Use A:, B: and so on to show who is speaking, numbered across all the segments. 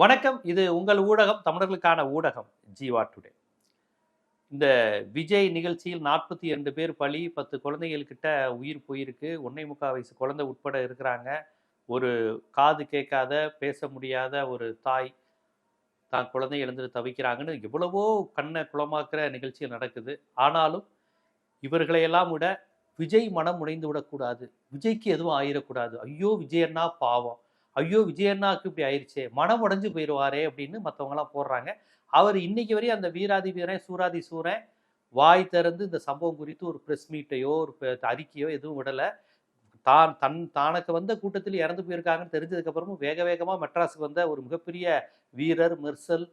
A: வணக்கம். இது உங்கள் ஊடகம் தமிழர்களுக்கான ஊடகம் ஜீவா டுடே. இந்த விஜய் நிகழ்ச்சியில் நாற்பத்தி ரெண்டு பேர் பலி பத்து குழந்தைகள்கிட்ட உயிர் போயிருக்கு. ஒன்றை முக்கால் வயசு குழந்தை உட்பட இருக்கிறாங்க. ஒரு காது கேட்காத பேச முடியாத ஒரு தாய் தான் குழந்தை எழுந்துட்டு தவிக்கிறாங்கன்னு எவ்வளவோ கண்ணை குளமாக்குற நிகழ்ச்சிகள் நடக்குது. ஆனாலும் இவர்களையெல்லாம் விட விஜய் மனம் உடைந்து விடக்கூடாது. விஜய்க்கு எதுவும் ஆயிடக்கூடாது ஐயோ விஜயண்ணா பாவம். ஐயோ விஜயண்ணாவுக்கு இப்படி ஆயிடுச்சே மனம் உடஞ்சு போயிடுவாரே அப்படின்னு மற்றவங்களாம் போடுறாங்க. அவர் இன்னைக்கு வரையும் அந்த வீராதி வீரன் சூராதி சூரன் வாய் திறந்து இந்த சம்பவம் குறித்து ஒரு ப்ரெஸ் மீட்டையோ ஒரு அறிக்கையோ எதுவும் விடலை. தான் தன் தானக்கு வந்த கூட்டத்தில் இறந்து போயிருக்காங்கன்னு தெரிஞ்சதுக்கப்புறமும் வேக வேகமாக மெட்ராஸுக்கு வந்த ஒரு மிகப்பெரிய வீரர் மெர்சல்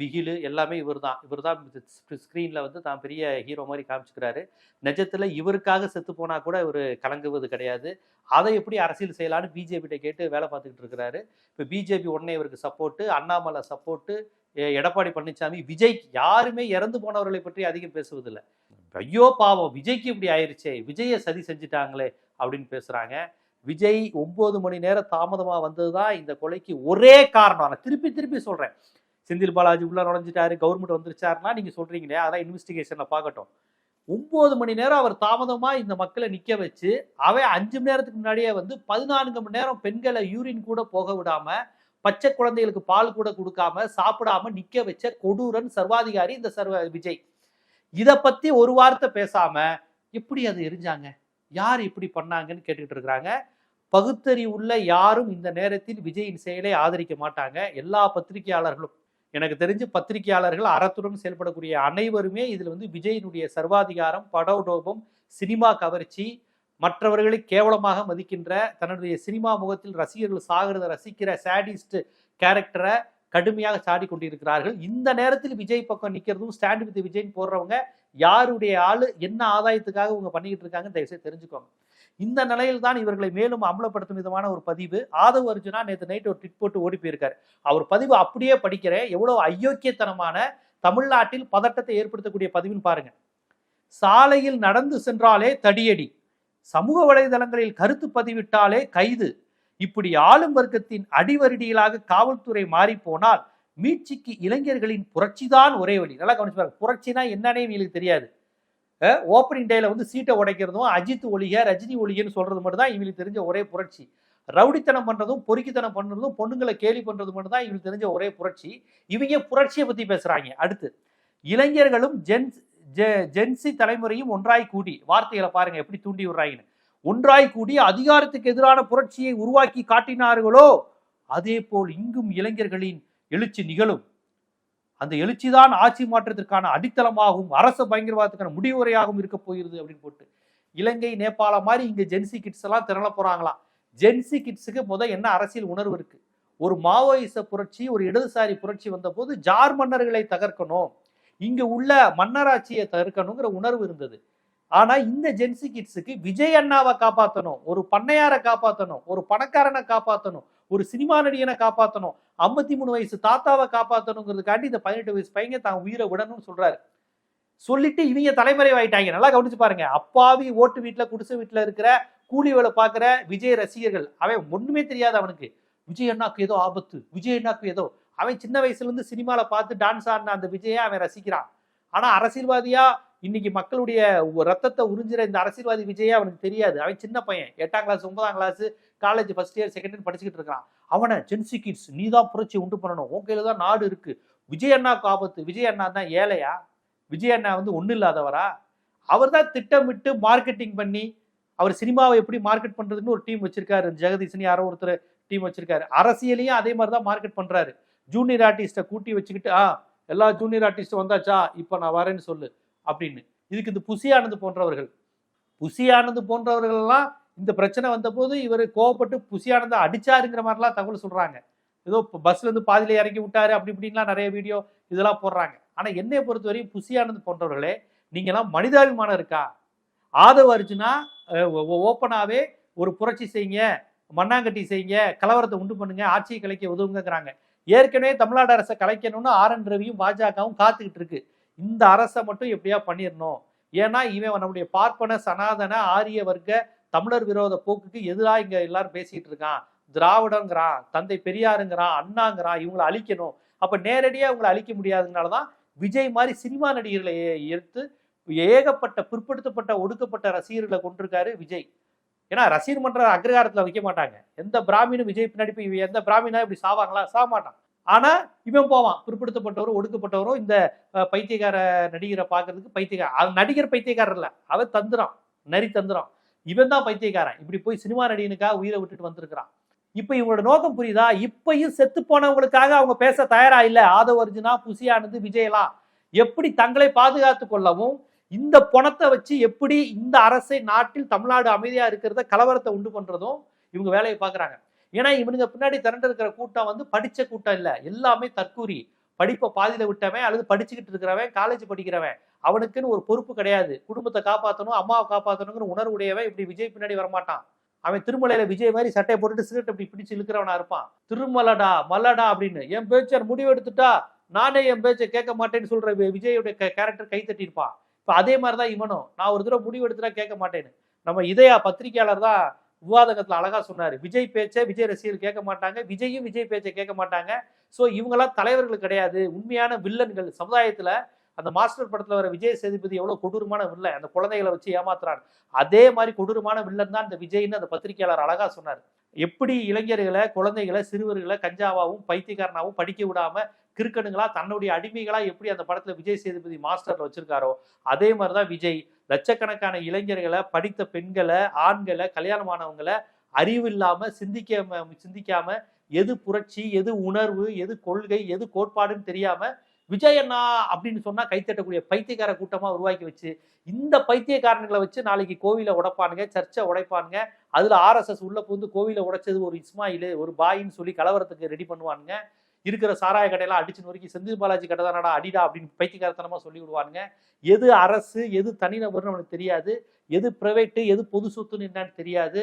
A: விகிலு எல்லாமே இவர் தான் இவர் தான் ஸ்க்ரீனில் வந்து தான் பெரிய ஹீரோ மாதிரி காமிச்சுக்கிறாரு. நிஜத்தில் இவருக்காக செத்து போனால் கூட இவர் கலங்குவது கிடையாது. அதை எப்படி அரசியல் செய்யலான்னு பிஜேபிகிட்ட கேட்டு வேலை பார்த்துக்கிட்டு இருக்கிறாரு. இப்போ பிஜேபி உடனே இவருக்கு சப்போர்ட்டு அண்ணாமலை சப்போர்ட்டு எடப்பாடி பழனிசாமி விஜய் யாருமே இறந்து போனவர்களை பற்றி அதிகம் பேசுவதில்லை. ஐயோ பாவம் விஜய்க்கு இப்படி ஆயிடுச்சே விஜயை சதி செஞ்சுட்டாங்களே அப்படின்னு பேசுகிறாங்க விஜய் ஒன்பது மணி நேரம் தாமதமாக வந்தது தான் இந்த கொலைக்கு ஒரே காரணம். நான் திருப்பி திருப்பி சொல்கிறேன் செந்தில் பாலாஜி உள்ள நுழைஞ்சிட்டாரு கவர்மெண்ட் வந்துருச்சாருன்னா நீங்க சொல்றீங்களே அதான் இன்வெஸ்டிகேஷன்ல பார்க்கட்டும். ஒன்பது மணி நேரம் அவர் தாமதமா இந்த மக்களை நிக்க வச்சு அவன் அஞ்சு மணி நேரத்துக்கு முன்னாடியே வந்து பதினான்கு மணி நேரம் பெண்களை யூரின் கூட போக விடாம பச்சை குழந்தைகளுக்கு பால் கூட கொடுக்காம சாப்பிடாம நிக்க வச்ச கொடூரன் சர்வாதிகாரி இந்த சர்வ விஜய். இத பத்தி ஒரு வார்த்தை பேசாம எப்படி அது எரிஞ்சாங்க? யார் இப்படி பண்ணாங்கன்னு கேட்டுக்கிட்டு இருக்கிறாங்க. பகுத்தறிவுள்ள யாரும் இந்த நேரத்தில் விஜயின் செயலை ஆதரிக்க மாட்டாங்க. எல்லா பத்திரிகையாளர்களும். எனக்கு தெரிஞ்சு பத்திரிகையாளர்கள் அறத்துடன் செயல்படக்கூடிய அனைவருமே இதில் வந்து விஜயினுடைய சர்வாதிகாரம் படோடோபம் சினிமா கவர்ச்சி மற்றவர்களை கேவலமாக மதிக்கின்ற தன்னுடைய சினிமா முகத்தில் ரசிகர்கள் சாகிறத ரசிக்கிற சேடிஸ்ட் கேரக்டரை கடுமையாக சாடி கொண்டிருக்கிறார்கள். இந்த நேரத்தில் விஜய் பக்கம் நிற்கிறதும் ஸ்டாண்ட் வித் விஜய்னு போடுறவங்க யாருடைய ஆள் என்ன ஆதாயத்துக்காக இவங்க பண்ணிக்கிட்டு இருக்காங்க தயவுசெய்து தெரிஞ்சுக்கோங்க. இந்த நிலையில் தான் இவர்களை மேலும் அமலப்படுத்தும் விதமான ஒரு பதிவு. ஆதவ் அர்ஜுனா நேற்று நைட் ஒரு ட்விட் போட்டு ஓடி போயிருக்காரு. அவர் பதிவு அப்படியே படிக்கிறேன். எவ்வளவு அயோக்கியத்தனமான தமிழ்நாட்டில் பதட்டத்தை ஏற்படுத்தக்கூடிய பதிவுன்னு பாருங்க. சாலையில் நடந்து சென்றாலே தடியடி. சமூக வலைதளங்களில் கருத்து பதிவிட்டாலே கைது. இப்படி ஆளும் வர்க்கத்தின் அடிவருடிகளாக காவல்துறை மாறி போனால் மீட்சிக்கு இளைஞர்களின் புரட்சிதான் ஒரே வழி. நல்லா கவனிச்சு பாருங்க. புரட்சினா என்னன்னே இவங்களுக்கு தெரியாது. ஓப்பனிங் டேல வந்து சீட்டை உடைக்கிறதும் அஜித் ஒளிக ரஜினி ஒளிகன்னு சொல்றது மட்டும் தான் இவங்களுக்கு தெரிஞ்ச ஒரே புரட்சி. ரவுடித்தனம் பண்ணுறதும் பொறுக்கித்தனம் பண்ணுறதும் பொண்ணுங்களை கேலி பண்ணுறது மட்டும் தான் இவங்களுக்கு தெரிஞ்ச ஒரே புரட்சி. இவங்க புரட்சியை பற்றி பேசுகிறாங்க அடுத்து இளைஞர்களும் ஜென்ஸ் ஜெ- ஜென்சி தலைமுறையும் ஒன்றாய் கூடி வார்த்தைகளை பாருங்கள் எப்படி தூண்டி விடுறாங்கன்னு. ஒன்றாய் கூடி அதிகாரத்துக்கு எதிரான புரட்சியை உருவாக்கி காட்டினார்களோ அதே போல் இங்கும் இளைஞர்களின் எழுச்சி நிகழும். அந்த எழுச்சிதான் ஆட்சி மாற்றத்திற்கான அடித்தளமாகவும் அரச பயங்கரவாதத்துக்கான முடிவுரையாகவும் இருக்க போகிறது அப்படின்னு போட்டு. இலங்கை நேபாளம் மாதிரி இங்க ஜென்சி கிட்ஸ் எல்லாம் திரள போறாங்களாம். ஜென்சி கிட்ஸுக்கு முத என்ன அரசியல் உணர்வு இருக்கு? ஒரு மாவோயிச புரட்சி ஒரு இடதுசாரி புரட்சி வந்தபோது ஜார் மன்னர்களை தகர்க்கணும். இங்க உள்ள மன்னராட்சியை தகர்க்கணுங்கிற உணர்வு இருந்தது. ஆனா இந்த ஜென்சி கிட்ஸுக்கு விஜய் அண்ணாவை காப்பாற்றணும் ஒரு பண்ணையாரை காப்பாற்றணும் ஒரு பணக்காரனை காப்பாற்றணும் ஒரு சினிமா நடிகனை காப்பாற்றணும் ஐம்பத்தி மூணு வயசு தாத்தாவை காப்பாற்றணுங்கிறதுக்காண்டி இந்த பதினெட்டு வயசு பையன் தான் உயிரை விடணும்னு சொல்றாரு. சொல்லிட்டு இவங்க தலைமறைவாயிட்டாங்க நல்லா கவனிச்சு பாருங்க. அப்பாவி ஓட்டு வீட்டில் குடிசை வீட்டில் இருக்கிற கூலி வேலை பார்க்குற விஜய் ரசிகர்கள் அவன் ஒன்றுமே தெரியாது அவனுக்கு. விஜய் அண்ணாக்கு ஏதோ ஆபத்து. விஜய் அண்ணாக்கு ஏதோ. அவன் சின்ன வயசுலேருந்து சினிமாவில் பார்த்து டான்ஸ் ஆடின அந்த விஜயை அவன் ரசிக்கிறான். ஆனால் அரசியல்வாதியாக இன்னைக்கு மக்களுடைய ரத்தத்தை உறிஞ்சுற இந்த அரசியல்வாதி விஜயே அவனுக்கு தெரியாது. அவன் சின்ன பையன். எட்டாம் கிளாஸ் ஒன்பதாம் class college first year second year படிச்சுக்கிட்டு இருக்கான் அவனை ஜென்சி கிட்ஸ் நீ தான் புரட்சி உண்டு பண்ணணும். உன் கையில தான் நாடு இருக்கு. விஜய் அண்ணாக்கு ஆபத்து. விஜய் அண்ணா தான் ஏழையா? விஜய் அண்ணா வந்து ஒன்றும் இல்லாதவரா? அவர் தான் திட்டமிட்டு மார்க்கெட்டிங் பண்ணி அவர் சினிமாவை எப்படி மார்க்கெட் பண்றதுன்னு ஒரு டீம் வச்சிருக்காரு. ஜெகதீசன் யாரோ ஒருத்தர் டீம் வச்சிருக்காரு. அரசியலையும் அதே மாதிரி தான் மார்க்கெட் பண்றாரு. ஜூனியர் ஆர்டிஸ்ட்டை கூட்டி வச்சுக்கிட்டு ஆ எல்லா ஜூனியர் ஆர்டிஸ்ட்டும் வந்தாச்சா? இப்போ நான் வரேன்னு சொல்லு. அப்படின்னு. இதுக்கு இந்த புசியானது போன்றவர்கள். புசியானது போன்றவர்கள்லாம் போன்றவர்கள் எல்லாம் இந்த பிரச்சனை வந்தபோது இவர் கோவப்பட்டு புசியானதை அடிச்சாருங்கிற மாதிரிலாம் தகவல் சொல்றாங்க. ஏதோ இப்போ பஸ்ல இருந்து பாதியில இறக்கி விட்டாரு அப்படி இப்படின்லாம் நிறைய வீடியோ இதெல்லாம் போடுறாங்க. ஆனா என்னை பொறுத்த வரையும் ஆனந்த் போன்றவர்களே நீங்கெல்லாம் மனிதாபிமானம் இருக்கா? ஆதவ அர்ஜுனா ஓப்பனாவே ஒரு புரட்சி செய்யுங்க மண்ணாங்கட்டி செய்யுங்க கலவரத்தை உண்டு பண்ணுங்க ஆட்சியை கலைக்க உதவுங்கிறாங்க ஏற்கனவே தமிழ்நாடு அரசை கலைக்கணும்னு ஆர் என் ரவியும் பாஜகவும் காத்துக்கிட்டு இருக்கு. இந்த அரசை மட்டும் எப்படியா பண்ணிடணும்? ஏன்னா இவன் நம்முடைய பார்ப்பன சனாதன ஆரிய வர்க்க தமிழர் விரோத போக்குக்கு எதிராக இங்க எல்லாரும் பேசிட்டு இருக்கான். திராவிடங்கிறான் தந்தை பெரியாருங்கிறான் அண்ணாங்கிறான் இவங்களை அழிக்கணும். அப்ப நேரடியா இவங்களை அழிக்க முடியாததுனால தான் விஜய் மாதிரி சினிமா நடிகர்களை எடுத்து ஏகப்பட்ட பிற்படுத்தப்பட்ட ஒடுக்கப்பட்ட ரசிகர்களை கொண்டிருக்காரு விஜய். ஏன்னா ரசிகர் மன்ற அக்ரகாரத்துல வைக்க மாட்டாங்க. எந்த பிராமினும் விஜய் பின்னாடி போய் இவன் எந்த பிராமினா இப்படி சாவாங்களா? சாக மாட்டான். ஆனா இவன் போவான். பிற்படுத்தப்பட்டவரும் ஒடுக்கப்பட்டவரும் இந்த பைத்தியக்கார நடிகரை பார்க்கறதுக்கு பைத்தியக்கார நடிகர் பைத்தியக்காரர் இல்ல. அவன் தந்துறான். நரி தந்துறான். இவன் தான் பைத்தியக்காரன். இப்படி போய் சினிமா நடிகனுக்காக உயிரை விட்டுட்டு வந்திருக்கிறான். இப்ப இவங்களோட நோக்கம் புரியுதா? இப்பயும் செத்து போனவங்களுக்காக அவங்க பேச தயாரா இல்ல. ஆதவ அர்ஜுனா புசியானது விஜயலாம் எப்படி தங்களை பாதுகாத்து கொள்ளவும் இந்த பணத்தை வச்சு எப்படி இந்த அரசை நாட்டில் தமிழ்நாடு அமைதியா இருக்கிறத கலவரத்தை உண்டு பண்றதும் இவங்க வேலையை பாக்குறாங்க ஏன்னா இவனுங்க பின்னாடி திரண்டு இருக்கிற கூட்டம் வந்து படிச்ச கூட்டம் இல்ல. எல்லாமே தற்கூரி. படிப்பை பாதியில விட்டவன் அல்லது படிச்சுக்கிட்டு இருக்கிறவன் காலேஜ் படிக்கிறவன். அவனுக்குன்னு ஒரு பொறுப்பு கிடையாது. குடும்பத்தை காப்பாற்றணும் அம்மாவை காப்பாற்றணுங்கிற உணர்வு உடையவன் இப்படி விஜய் பின்னாடி வரமாட்டான். அவன் திருமலையில விஜய் மாதிரி சட்டையை போட்டுட்டு சிகரெட் இப்படி பிடிச்சு இழுக்கிறவனா இருப்பான். திருமலடா மல்லடா அப்படின்னு. என் பேச்சர் முடிவு எடுத்துட்டா நானே என் பேச்சை கேட்க மாட்டேன்னு சொல்ற வி- கேரக்டர் கை தட்டியிருப்பான் இப்போ அதே மாதிரிதான் இவனும். நான் ஒரு தடவை முடிவு எடுத்துட்டா கேட்க மாட்டேன்னு. நம்ம இதயா பத்திரிகையாளர் தான் விவாதகத்தில் அழகாக சொன்னார். விஜய் பேச்சை விஜய் ரசிகர் கேட்க மாட்டாங்க. விஜயும் விஜய் பேச்சை கேட்க மாட்டாங்க. ஸோ இவங்கெல்லாம் தலைவர்கள் கிடையாது. உண்மையான வில்லன்கள். சமுதாயத்தில் அந்த மாஸ்டர் படத்தில் வர விஜய் சேதுபதி எவ்வளோ கொடூரமான வில்லன். அந்த குழந்தைகளை வச்சு ஏமாத்துறான் அதே மாதிரி கொடூரமான வில்லன் தான் இந்த விஜய்னு அந்த பத்திரிகையாளர் அழகாக சொன்னார். எப்படி இளைஞர்களை குழந்தைகளை சிறுவர்களை கஞ்சாவாகவும் பைத்தியக்காரனாகவும் படிக்க விடாமல் கிறுக்கனுங்களா தன்னுடைய அடிமைகளாக எப்படி அந்த படத்தில் விஜய் சேதுபதி மாஸ்டரில் வச்சிருக்காரோ அதே மாதிரி தான் விஜய் லட்சக்கணக்கான இளைஞர்களை படித்த பெண்களை ஆண்களை கல்யாணமானவங்களை அறிவு இல்லாம சிந்திக்க சிந்திக்காம எது புரட்சி எது உணர்வு எது கொள்கை எது கோட்பாடுன்னு தெரியாம விஜயண்ணா அப்படின்னு சொன்னா கைத்தட்டக்கூடிய பைத்தியக்கார கூட்டமா உருவாக்கி வச்சு இந்த பைத்தியக்காரன்களை வச்சு நாளைக்கு கோவிலை உடைப்பானுங்க சர்ச்சை உடைப்பானுங்க அதுல ஆர்எஸ்எஸ் உள்ள புகுந்து கோவிலை உடைச்சது ஒரு இஸ்மாயிலு ஒரு பாயின்னு சொல்லி கலவரத்துக்கு ரெடி பண்ணுவானுங்க. இருக்கிற சாராய கடையெல்லாம் அடிச்சு நொறுக்கி செந்தில் பாலாஜி கடை தானடா அடிடா அப்படின்னு பைத்தியகாரத்தனமாக சொல்லி விடுவானுங்க எது அரசு எது தனிநபர்னு அவனுக்கு தெரியாது. எது பிரைவேட்டு எது பொது சொத்துன்னு என்னன்னு தெரியாது.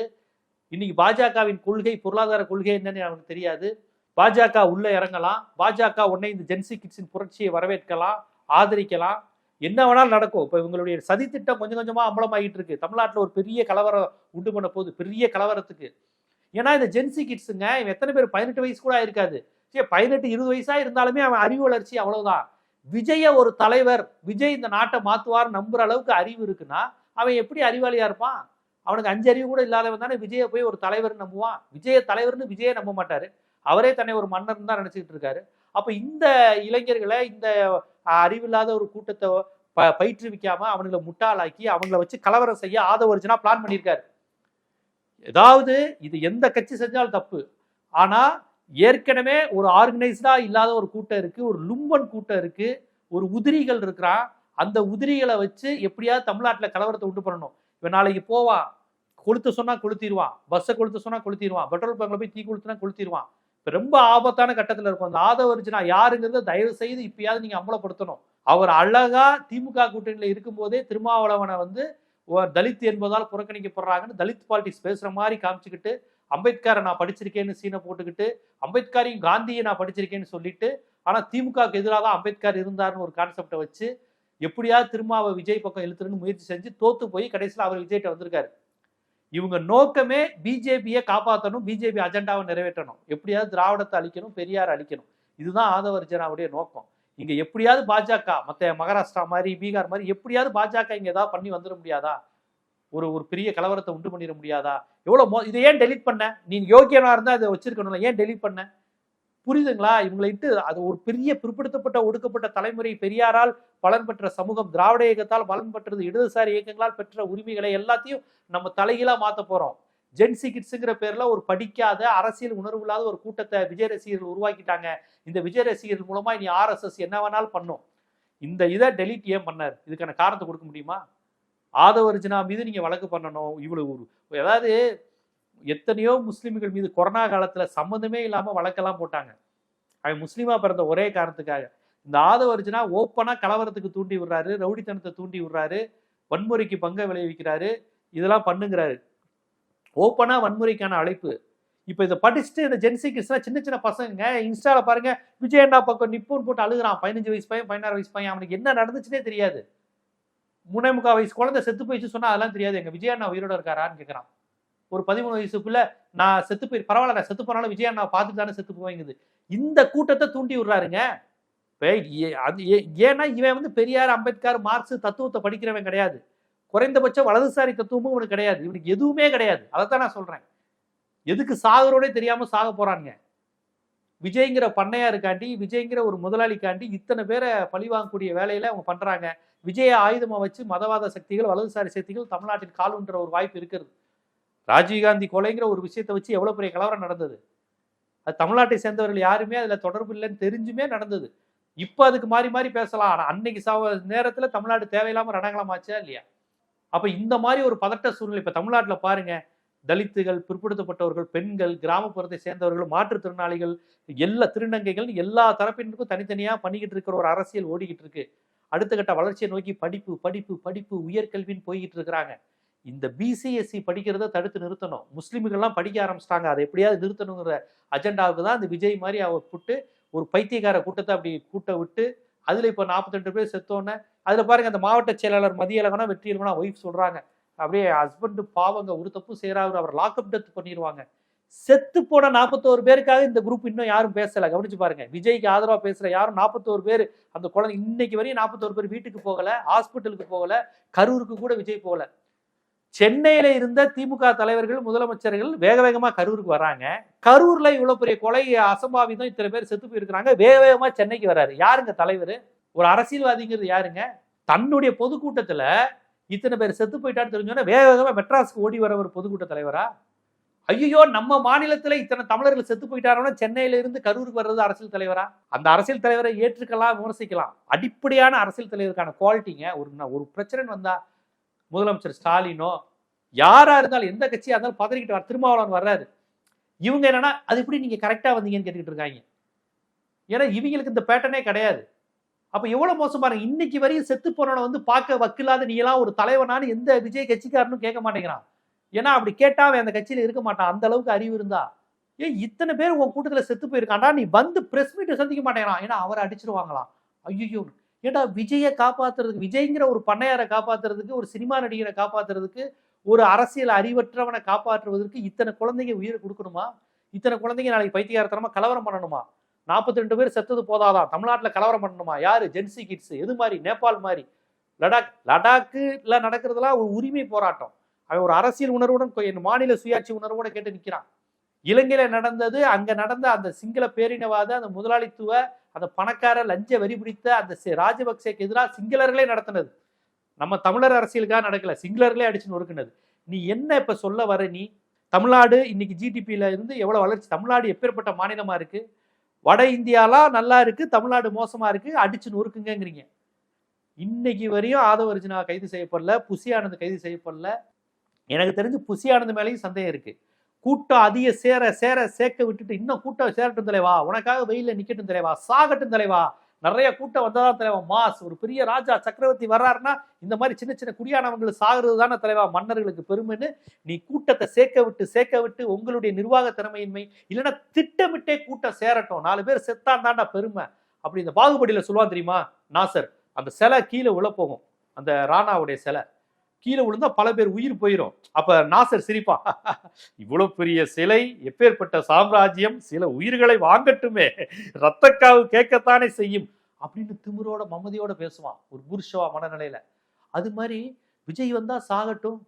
A: இன்னைக்கு பாஜகவின் கொள்கை பொருளாதார கொள்கை என்னன்னு அவனுக்கு தெரியாது. பாஜக உள்ளே இறங்கலாம். பாஜக உடனே இந்த ஜென்சி கிட்ஸின் புரட்சியை வரவேற்கலாம் ஆதரிக்கலாம். என்ன வேணாலும் நடக்கும். இப்போ இவங்களுடைய சதித்திட்டம் கொஞ்சம் கொஞ்சமாக அம்பலமாகிட்டு இருக்கு. தமிழ்நாட்டில் ஒரு பெரிய கலவரம் உண்டு பண்ண போகுது. பெரிய கலவரத்துக்கு. ஏன்னா இந்த ஜென்சி கிட்ஸுங்க இவன் எத்தனை பேர்? பதினெட்டு வயசு கூட ஆயிருக்காது. சரி பதினெட்டு இருபது வயசா இருந்தாலுமே அவன் அறிவு வளர்ச்சி அவ்வளவுதான். விஜய ஒரு தலைவர் விஜய் இந்த நாட்டை மாத்துவார் நம்புற அளவுக்கு அறிவு இருக்குன்னா அவன் எப்படி அறிவாளியா இருப்பான்? அவனுக்கு அஞ்சு அறிவு கூட இல்லாதவன் தானே விஜய போய் ஒரு தலைவர் நம்புவான். விஜய தலைவர்னு விஜய நம்ப மாட்டாரு. அவரே தன்னை ஒரு மன்னர் தான் நினைச்சிட்டு இருக்காரு. அப்ப இந்த இளைஞர்களை இந்த அறிவில்லாத ஒரு கூட்டத்தை ப பயிற்றுவிக்காம அவனுங்களை முட்டாளாக்கி அவங்கள வச்சு கலவரம் செய்ய ஆதவர்ஜனா பிளான் பண்ணியிருக்காரு. ஏதாவது இது எந்த கட்சி செஞ்சாலும் தப்பு. ஆனா ஏற்கனவே ஒரு ஆர்கனைஸ்டா இல்லாத ஒரு கூட்டம் இருக்கு ஒரு லும்பன் கூட்டம் இருக்கு ஒரு உதிரிகள் இருக்கிறான் அந்த உதிரிகளை வச்சு எப்படியாவது தமிழ்நாட்டில் கலவரத்தை உண்டு பண்ணணும். இவன் நாளைக்கு போவான் கொளுத்த சொன்னா கொளுத்திடுவான் பஸ்ஸை கொளுத்த சொன்னா கொளுத்திடுவான் பெட்ரோல் பங்கில் போய் தீ கொளுத்துனா கொளுத்திடுவான் இப்போ ரொம்ப ஆபத்தான கட்டத்தில் இருக்கும். அந்த ஆதவர்ஜனா யாருங்கிறத தயவு செய்து இப்பயாவது நீங்க அம்பலப்படுத்தணும். அவர் அழகா திமுக கூட்டணியில் இருக்கும்போதே திருமாவளவனை வந்து தலித் என்பதால் புறக்கணிக்கப்படுறாங்கன்னு தலித் பாலிடிக்ஸ் பேசுற மாதிரி காமிச்சுக்கிட்டு அம்பேத்கரை நான் படிச்சிருக்கேன்னு சீனை போட்டுக்கிட்டு அம்பேத்கரையும் காந்தியை நான் படிச்சிருக்கேன்னு சொல்லிட்டு ஆனால் திமுகவுக்கு எதிராக தான் அம்பேத்கர் இருந்தாருன்னு ஒரு கான்செப்டை வச்சு எப்படியாவது திரும்ப அவர் விஜய் பக்கம் இழுத்துருன்னு முயற்சி செஞ்சு தோத்து போய் கடைசியில் அவர் விஜய்கிட்ட வந்திருக்காரு. இவங்க நோக்கமே பிஜேபியை காப்பாற்றணும் பிஜேபி அஜெண்டாவை நிறைவேற்றணும். எப்படியாவது திராவிடத்தை அழிக்கணும் பெரியார் அழிக்கணும். இதுதான் ஆதவர்ஜனாவுடைய நோக்கம். இங்கே எப்படியாவது பாஜக மற்ற மகாராஷ்டிரா மாதிரி பீகார் மாதிரி எப்படியாவது பாஜக இங்கே ஏதாவது பண்ணி வந்துட முடியாதா? ஒரு ஒரு பெரிய கலவரத்தை உண்டு பண்ணிட முடியாதா? எவ்வளவு மோ இதை ஏன் டெலிட் பண்ண? நீ யோக்கியனா இருந்தா அதை வச்சிருக்கணும்ல ஏன் டெலிட் பண்ண? புரியுதுங்களா? இவங்களை இட்டு அது ஒரு பெரிய பிற்படுத்தப்பட்ட ஒடுக்கப்பட்ட தலைமுறை பெரியாரால் பலன் பெற்ற சமூகம் திராவிட இயக்கத்தால் பலன் பெற்றது இடதுசாரி இயக்கங்களால் பெற்ற உரிமைகளை எல்லாத்தையும் நம்ம தலைகீழா மாத்த போறோம். ஜென்சி கிட்ஸுங்கிற பேர்ல ஒரு படிக்காத அரசியல் உணர்வு இல்லாத ஒரு கூட்டத்தை விஜய் ரசிகர்கள் உருவாக்கிட்டாங்க. இந்த விஜய் ரசிகர்கள் மூலமா இனி ஆர்எஸ்எஸ் என்ன வேணாலும் பண்ணும். இந்த இதை டெலிட் ஏன் பண்ணார்? இதுக்கான காரணத்தை கொடுக்க முடியுமா? ஆதவர்ஜனா மீது நீங்கள் வழக்கு பண்ணணும். இவ்வளோ ஒரு ஏதாவது எத்தனையோ முஸ்லீம்கள் மீது கொரோனா காலத்தில் சம்மந்தமே இல்லாமல் வழக்கெல்லாம் போட்டாங்க. அவன் முஸ்லீமாக பிறந்த ஒரே காரணத்துக்காக. இந்த ஆதவர்ஜனா ஓப்பனாக கலவரத்துக்கு தூண்டி விடுறாரு ரவுடித்தனத்தை தூண்டி விடுறாரு வன்முறைக்கு பங்கை விளைவிக்கிறாரு இதெல்லாம் பண்ணுங்கிறாரு. ஓப்பனாக வன்முறைக்கான அழைப்பு. இப்போ இதை படிச்சுட்டு இந்த ஜென்சி கிட்ஸ்லாம் சின்ன சின்ன பசங்க இன்ஸ்டாவில் பாருங்க விஜய் அண்ணா பக்கம் நிப்போன்னு போட்டு அழுகிறான். பதினஞ்சு வயசு பையன் பதினாறு வயசு பையன் அவனுக்கு என்ன நடந்துச்சுன்னே தெரியாது. முன்னே முக்கால் வயசு குழந்தை செத்து போயிடுச்சு சொன்னா அதெல்லாம் தெரியாது. எங்க விஜய் அண்ணா உயிரோட இருக்காரான்னு கேட்கறான் ஒரு பதிமூணு வயசுக்குள்ள நான் செத்து போய் பரவாயில்ல நான் செத்து போனாலும் விஜய் நான் பார்த்துட்டு தானே செத்து போவேங்குது. இந்த கூட்டத்தை தூண்டி விடுறாருங்க. ஏ- அது ஏ- ஏன்னா இவன் வந்து பெரியார் அம்பேத்கர் மார்க்ஸ் தத்துவத்தை படிக்கிறவன் கிடையாது. குறைந்தபட்ச வலதுசாரி தத்துவமும் இவனுக்கு கிடையாது. இவனுக்கு எதுவுமே கிடையாது. அதைத்தான் நான் சொல்றேன். எதுக்கு சாகுறோடே தெரியாம சாக போறானுங்க. விஜய்ங்கிற பண்ணையாருக்காண்டி விஜய்ங்கிற ஒரு முதலாளிக்காண்டி இத்தனை பேரை பழிவாங்கக்கூடிய வேலையில அவங்க பண்றாங்க. விஜய ஆயுதமாக வச்சு மதவாத சக்திகள் வலதுசாரி சக்திகள் தமிழ்நாட்டின் காலுன்ற ஒரு வாய்ப்பு இருக்கிறது. ராஜீவ்காந்தி கொலைங்கிற ஒரு விஷயத்தை வச்சு எவ்வளவு பெரிய கலவரம் நடந்தது? அது தமிழ்நாட்டை சேர்ந்தவர்கள் யாருமே அதுல தொடர்பு இல்லைன்னு தெரிஞ்சுமே நடந்தது. இப்போ அதுக்கு மாறி மாறி பேசலாம். ஆனால் அன்னைக்கு சவ நேரத்தில் தமிழ்நாடு தேவையில்லாமல் ரணகலமாச்சா இல்லையா? அப்போ இந்த மாதிரி ஒரு பதட்ட சூழ்நிலை இப்போ தமிழ்நாட்டில் பாருங்கள் தலித்துகள் பிற்படுத்தப்பட்டவர்கள் பெண்கள் கிராமப்புறத்தை சேர்ந்தவர்கள் மாற்றுத்திறனாளிகள் எல்லா திருநங்கைகள் எல்லா தரப்பினருக்கும் தனித்தனியாக பண்ணிக்கிட்டு இருக்கிற ஒரு அரசியல் ஓடிக்கிட்டு இருக்கு. அடுத்த கட்ட வளர்ச்சியை நோக்கி படிப்பு படிப்பு படிப்பு உயர்கல்வின்னு போய்கிட்டு இருக்கிறாங்க. இந்த பிசிஎஸ்சி படிக்கிறத தடுத்து நிறுத்தணும். முஸ்லீம்கள்லாம் படிக்க ஆரம்பிச்சிட்டாங்க. அதை எப்படியாவது நிறுத்தணுங்கிற அஜெண்டாவுக்கு தான் இந்த விஜய் மாதிரி அவர் புட்டு ஒரு பைத்தியக்கார கூட்டத்தை அப்படி கூட்ட விட்டு அதில் இப்போ நாற்பத்தெட்டு பேர் செத்தோன்னே அதில் பாருங்கள் அந்த மாவட்ட செயலாளர் மதியழகனா வெற்றியழகனா ஒய்ஃப் சொல்கிறாங்க அப்படியே ஹஸ்பண்டு பாவங்க ஒரு தப்பு செய்கிறாரு அவர் லாக்அப் டெத் பண்ணிடுவாங்க செத்து போன நாற்பத்தோரு பேருக்காக இந்த குரூப் இன்னும் யாரும் பேசல. கவனிச்சு பாருங்க. விஜய்க்கு ஆதரவாக பேசுகிற யாரும் நாற்பத்தோரு பேர் அந்த குழந்தை இன்னைக்கு வரையும் நாற்பத்தோரு பேர் வீட்டுக்கு போகலை ஹாஸ்பிட்டலுக்கு போகல கரூருக்கு கூட விஜய் போகல. சென்னையில இருந்த திமுக தலைவர்கள் முதலமைச்சர்கள் வேக வேகமா கரூருக்கு வராங்க. கரூர்ல இவ்வளவு பெரிய கொலை அசம்பாவிதம் இத்தனை பேர் செத்து போயிருக்கிறாங்க. வேக வேகமா சென்னைக்கு வராரு. யாருங்க தலைவர்? ஒரு அரசியல்வாதிங்கிறது யாருங்க? தன்னுடைய பொதுக்கூட்டத்துல இத்தனை பேர் செத்து போயிட்டான்னு தெரிஞ்சோன்னா வேக வேகமா மெட்ராஸ்க்கு ஓடி வர ஒரு பொதுக்கூட்ட தலைவரா? ஐயோ நம்ம மாநிலத்துல இத்தனை தமிழர்கள் செத்து போயிட்டாரோன்னா சென்னையில இருந்து கரூருக்கு வர்றது அரசியல் தலைவரா? அந்த அரசியல் தலைவரை ஏற்றுக்கலாம் விமர்சிக்கலாம். அடிப்படையான அரசியல் தலைவருக்கான குவாலிட்டிங்க ஒரு ஒரு பிரச்சனை வந்தா முதலமைச்சர் ஸ்டாலினோ யாரா இருந்தாலும் எந்த கட்சியா இருந்தாலும் பதறிக்கிட்டு வர திருமாவளவன் வர்றாரு. இவங்க என்னன்னா அது எப்படி நீங்க கரெக்டா வந்தீங்கன்னு கேட்டுக்கிட்டு இருக்காங்க. ஏன்னா இவங்களுக்கு இந்த பேட்டர்னே கிடையாது. அப்ப எவ்வளவு மோசம் பாருங்க. இன்னைக்கு வரையும் செத்து போனவனை வந்து பார்க்க வக்கில்லாத நீ எல்லாம் ஒரு தலைவனான்னு எந்த விஜய் கட்சிக்காரனும் கேட்க மாட்டேங்கிறான். ஏன்னா அப்படி கேட்டா அவன் அந்த கட்சியில இருக்க மாட்டான். அந்த அளவுக்கு அறிவு இருந்தா. ஏன் இத்தனை பேர் உன் கூட்டத்துல செத்து போயிருக்கான்டா நீ வந்து பிரஸ் மீட்டை சந்திக்க மாட்டேங்கிறான். ஏன்னா அவரை அடிச்சிருவாங்களாம். ஐயோ ஏன்டா விஜயை காப்பாத்துறதுக்கு விஜய்ங்கிற ஒரு பண்ணையாரை காப்பாத்துறதுக்கு ஒரு சினிமா நடிகரை காப்பாத்துறதுக்கு ஒரு அரசியல் அறிவற்றவனை காப்பாற்றுவதற்கு இத்தனை குழந்தைங்க உயிரை கொடுக்கணுமா? இத்தனை குழந்தைங்க நாளைக்கு பைத்தியகாரத்தனமா கலவரம் பண்ணணுமா? நாற்பத்தி ரெண்டு பேர் செத்தது போதாதான் தமிழ்நாட்டில் கலவரம் பண்ணணுமா? யார்? ஜென்சி கிட்ஸ் எது மாதிரி? நேபாள் மாதிரி. லடாக் லடாக்குல நடக்கிறதுலாம் ஒரு உரிமை போராட்டம். அவன் ஒரு அரசியல் உணர்வுடன் மாநில சுயாட்சி உணர்வோட கேட்டு நிற்கிறான் இலங்கையில நடந்தது அங்க நடந்த அந்த சிங்கள பேரினவாத அந்த முதலாளித்துவ அந்த பணக்கார லஞ்ச வரி பிடித்த அந்த ராஜபக்சேக்கு எதிராக சிங்களர்களே நடத்தினது. நம்ம தமிழர் அரசியலுக்காக நடக்கல. சிங்களர்களே அடிச்சு நொறுக்குனது. நீ என்ன இப்ப சொல்ல வர நீ? தமிழ்நாடு இன்னைக்கு ஜிடிபியில இருந்து எவ்வளவு வளர்ச்சி? தமிழ்நாடு எப்பேற்பட்ட மாநிலமா இருக்கு? வட இந்தியாலாம் நல்லா இருக்கு தமிழ்நாடு மோசமா இருக்கு அடிச்சு நொறுக்குங்கிறீங்க இன்னைக்கு வரையும் ஆதவ அர்ஜுனா கைது செய்யப்படல புசி ஆனந்த் கைது செய்யப்படல. எனக்கு தெரிஞ்சு புசி ஆனந்த் மேலேயும் சந்தேகம் இருக்கு. கூட்டம் அதிக சேர சேர சேர்க்க விட்டுட்டு இன்னும் கூட்டம் சேரட்டும் தலைவா. உனக்காக வெயில நிக்கட்டும் தலைவா சாகட்டும் தலைவா. நிறைய கூட்டம் வந்ததான் தலைவா? மாஸ் ஒரு பெரிய ராஜா சக்கரவர்த்தி வர்றாருன்னா இந்த மாதிரி சின்ன சின்ன குடியானவங்களை சாகிறது தானே தலைவா மன்னர்களுக்கு பெருமைன்னு? நீ கூட்டத்தை சேர்க்க விட்டு சேர்க்க விட்டு உங்களுடைய நிர்வாக திறமையின்மை இல்லைன்னா திட்டமிட்டே கூட்டம் சேரட்டும். நாலு பேர் செத்தான் தாண்டா பெருமை. அப்படி இந்த பாகுபடியில் சொல்லுவான் தெரியுமா? நாசர் அந்த சிலை கீழே உள்ள போகும் அந்த ராணாவுடைய சிலை. கீழே விழுந்தா பல பேர் உயிர் போயிடும் அப்ப நாசர் சிரிப்பா இவ்வளவு பெரிய சிலை எப்பேற்பட்ட சாம்ராஜ்யம் சில உயிர்களை வாங்கட்டுமே ரத்தக்காவு கேட்கத்தானே செய்யும் அப்படின்னு திமிரோட மமதியோட பேசுவான் ஒரு புருஷவா மனநிலையில. அது மாதிரி விஜய் வந்தா சாகட்டும்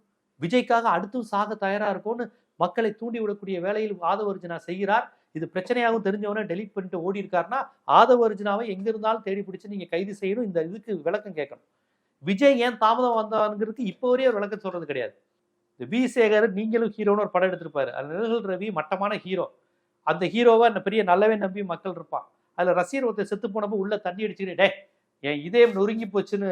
A: விஜய்க்காக அடுத்தும் சாக தயாரா இருக்கும்னு மக்களை தூண்டி விடக்கூடிய வேலையில் ஆதவர்ஜனா செய்கிறார். இது பிரச்சனையாகவும் தெரிஞ்சவனே டெலீட் பண்ணிட்டு ஓடி இருக்காருன்னா ஆதவர்ஜுனாவை எங்க இருந்தாலும் தேடி பிடிச்சு நீங்க கைது செய்யணும் இந்த இதுக்கு விளக்கம் கேட்கணும். விஜய் ஏன் தாமதம் வந்தாங்கிறதுக்கு இப்போ வரையும் ஒரு விளக்கம் சொல்றது கிடையாது. இந்த வி சேகர் நீங்களும் ஹீரோன்னு ஒரு படம் எடுத்திருப்பாரு. அந்த நிழல் ரவி மட்டமான ஹீரோ. அந்த ஹீரோவை அந்த பெரிய நல்லவே நம்பி மக்கள் இருப்பான். அதில் ரசிகர் ஒருத்தர் செத்து போனப்போ உள்ள தண்ணி அடிச்சுக்கிட்டு டே என் இதயம் நொறுங்கி போச்சுன்னு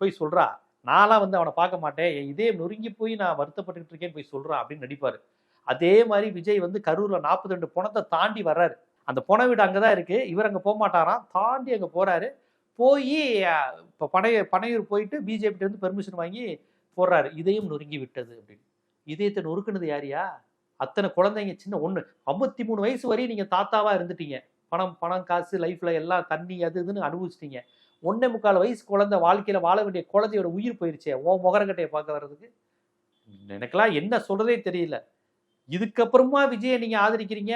A: போய் சொல்றா. நான்லாம் வந்து அவனை பார்க்க மாட்டேன். என் இதயம் நொறுங்கி போய் நான் வருத்தப்பட்டுக்கிட்டு இருக்கேன்னு போய் சொல்றான் அப்படின்னு நடிப்பாரு. அதே மாதிரி விஜய் வந்து கரூர்ல நாற்பத்தி ரெண்டு பணத்தை தாண்டி வர்றாரு. அந்த புன வீடு அங்கே தான் இருக்கு. இவர் அங்கே போக மாட்டாராம் தாண்டி அங்கே போறாரு. போய் இப்போ பனைய பனையூர் போயிட்டு பிஜேபி வந்து பெர்மிஷன் வாங்கி போடுறாரு. இதயம் நொறுங்கி விட்டது அப்படின்னு. இதயத்தை நொறுக்குனது யாரியா? அத்தனை குழந்தைங்க சின்ன ஒன்று ஐம்பத்தி மூணு வயசு வரையும் நீங்கள் தாத்தாவாக இருந்துட்டீங்க. பணம் பணம் காசு லைஃப்பில் எல்லாம் தண்ணி அது இதுன்னு அனுபவிச்சிட்டீங்க. ஒன்னே முக்கால் வயசு குழந்தை வாழ்க்கையில் வாழ வேண்டிய குழந்தையோட உயிர் போயிருச்சே உன் முகரக்கட்டையை பார்க்க வர்றதுக்கு? எனக்கெல்லாம் என்ன சொல்கிறதே தெரியல. இதுக்கப்புறமா விஜயை நீங்கள் ஆதரிக்கிறீங்க?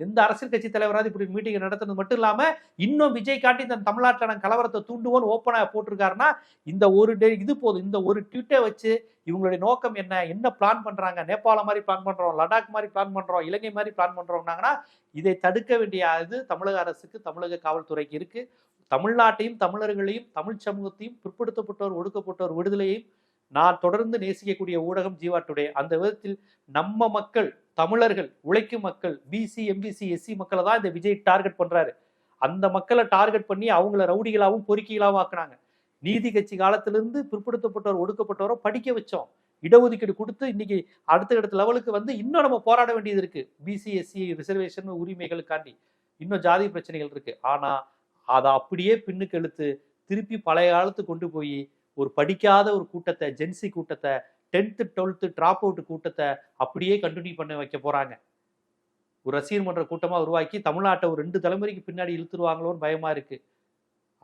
A: எந்த அரசியல் கட்சி தலைவராது இப்படி மீட்டிங் நடத்துனது மட்டும் இல்லாம இன்னும் விஜய் காட்டி இந்த தமிழ்நாட்டில் நாங்கள் கலவரத்தை தூண்டுவோன்னு ஓப்பனா போட்டிருக்காருன்னா இந்த ஒரு டே இது போதும். இந்த ஒரு ட்விட்டை வச்சு இவங்களுடைய நோக்கம் என்ன? என்ன பிளான் பண்றாங்க? நேபாளம் மாதிரி பிளான் பண்றோம் லடாக் மாதிரி பிளான் பண்றோம் இலங்கை மாதிரி பிளான் பண்றோம்னாங்கன்னா இதை தடுக்க வேண்டிய இது தமிழக அரசுக்கு தமிழக காவல்துறைக்கு இருக்கு. தமிழ்நாட்டையும் தமிழர்களையும் தமிழ் சமூகத்தையும் பிற்படுத்தப்பட்டோர் ஒடுக்கப்பட்டோர் விடுதலையையும் நான் தொடர்ந்து நேசிக்கக்கூடிய ஊடகம் ஜீவா டுடே. அந்த விதத்தில் நம்ம மக்கள் தமிழர்கள் உழைக்கும் மக்கள் பிசி எம்பிசி எஸ்சி மக்களை தான் இந்த விஜய் டார்கெட் பண்றாரு. அந்த மக்களை டார்கெட் பண்ணி அவங்கள ரவுடிகளாகவும் பொறுக்கிகளாகவும் ஆக்குனாங்க. நீதி கட்சி காலத்திலிருந்து பிற்படுத்தப்பட்டோர் ஒடுக்கப்பட்டவரோ படிக்க வச்சோம். இடஒதுக்கீடு கொடுத்து இன்னைக்கு அடுத்த அடுத்த லெவலுக்கு வந்து இன்னும் நம்ம போராட வேண்டியது இருக்கு. பிசி எஸ்சி ரிசர்வேஷன் உரிமைகளுக்காண்டி இன்னும் ஜாதி பிரச்சனைகள் இருக்கு. ஆனா அதை அப்படியே பின்னுக்கு எழுத்து திருப்பி பழைய காலத்து கொண்டு போய் ஒரு படிக்காத ஒரு கூட்டத்தை ஜென்சி கூட்டத்தை டென்த்து டுவெல்த்து ட்ராப் அவுட் கூட்டத்தை அப்படியே கண்டினியூ பண்ண வைக்க போகிறாங்க ஒரு ரசிகர் மன்ற கூட்டமாக உருவாக்கி தமிழ்நாட்டை ஒரு ரெண்டு தலைமுறைக்கு பின்னாடி இழுத்துருவாங்களோன்னு பயமாக இருக்குது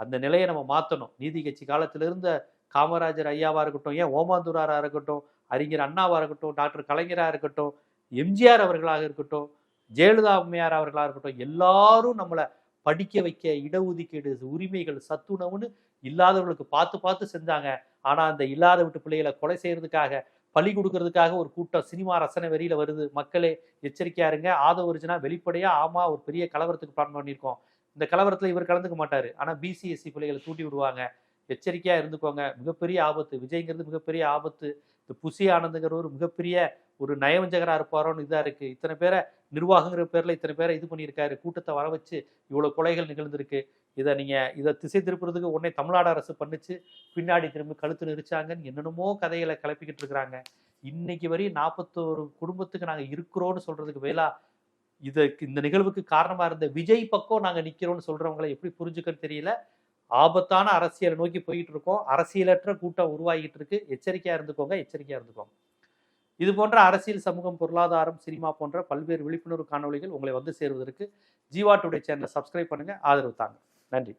A: அந்த நிலையை நம்ம மாற்றணும் நீதி கட்சி காலத்தில் இருந்த காமராஜர் ஐயாவாக இருக்கட்டும் ஏன் ஓமாந்தூராராக இருக்கட்டும் அறிஞர் அண்ணாவாக இருக்கட்டும் டாக்டர் கலைஞராக இருக்கட்டும் எம்ஜிஆர் அவர்களாக இருக்கட்டும் ஜெயலலிதா அம்மையார் அவர்களாக இருக்கட்டும் எல்லாரும் நம்மளை படிக்க வைக்க இடஒதுக்கீடு உரிமைகள் சத்துணவுன்னு இல்லாதவர்களுக்கு பார்த்து பார்த்து செஞ்சாங்க. ஆனால் அந்த இல்லாத விட்டு பிள்ளைகளை கொலை செய்யறதுக்காக பலி கொடுக்கறதுக்காக ஒரு கூட்டம் சினிமா ரசனை வெறியில வருது. மக்களே எச்சரிக்கையா இருங்க. ஆதவ ஒரிஜினா வெளிப்படையா ஆமா ஒரு பெரிய கலவரத்துக்கு பிளான் பண்ணியிருக்கோம். இந்த கலவரத்துல இவர் கலந்துக்க மாட்டாரு. ஆனா பிசிஎஸ்சி பிள்ளைகளை தூட்டி விடுவாங்க. எச்சரிக்கையா இருந்துக்கோங்க. மிகப்பெரிய ஆபத்து. விஜய்ங்கிறது மிகப்பெரிய ஆபத்து. இந்த புசி ஆனந்துங்கிற ஒரு மிகப்பெரிய ஒரு நயவஞ்சகராக இருப்பாரோன்னு இதாக இருக்குது இத்தனை பேரை நிர்வாகங்கிற பேரில் இத்தனை பேரை இது பண்ணியிருக்காரு. கூட்டத்தை வர வச்சு இவ்வளோ கொலைகள் நிகழ்ந்திருக்கு. இதை நீங்கள் இதை திசை திருப்புறதுக்கு உடனே தமிழ்நாடு அரசு பண்ணுச்சு. பின்னாடி திரும்பி கழுத்து நெரிச்சாங்கன்னு என்னென்னமோ கதைகளை கிளப்பிக்கிட்டு இருக்கிறாங்க. இன்னைக்கு வரையும் நாற்பத்தோரு குடும்பத்துக்கு நாங்கள் இருக்கிறோன்னு சொல்றதுக்கு வேலா இதற்கு இந்த நிகழ்வுக்கு காரணமாக இருந்த விஜய் பக்கம் நாங்கள் நிற்கிறோன்னு சொல்கிறவங்களை எப்படி புரிஞ்சுக்கன்னு தெரியல. ஆபத்தான அரசியலை நோக்கி போயிட்டு இருக்கோம் அரசியலற்ற கூட்டம் உருவாகிட்டு இருக்கு எச்சரிக்கையா இருந்துக்கோங்க எச்சரிக்கையா இருந்துக்கோங்க. இது போன்ற அரசியல் சமூகம் பொருளாதாரம் சினிமா போன்ற பல்வேறு விழிப்புணர்வு காணொளிகள் உங்களை வந்து சேருவதற்கு ஜீவா டுடே சேனலை சப்ஸ்கிரைப் பண்ணுங்க. ஆதரவு தாங்க. நன்றி.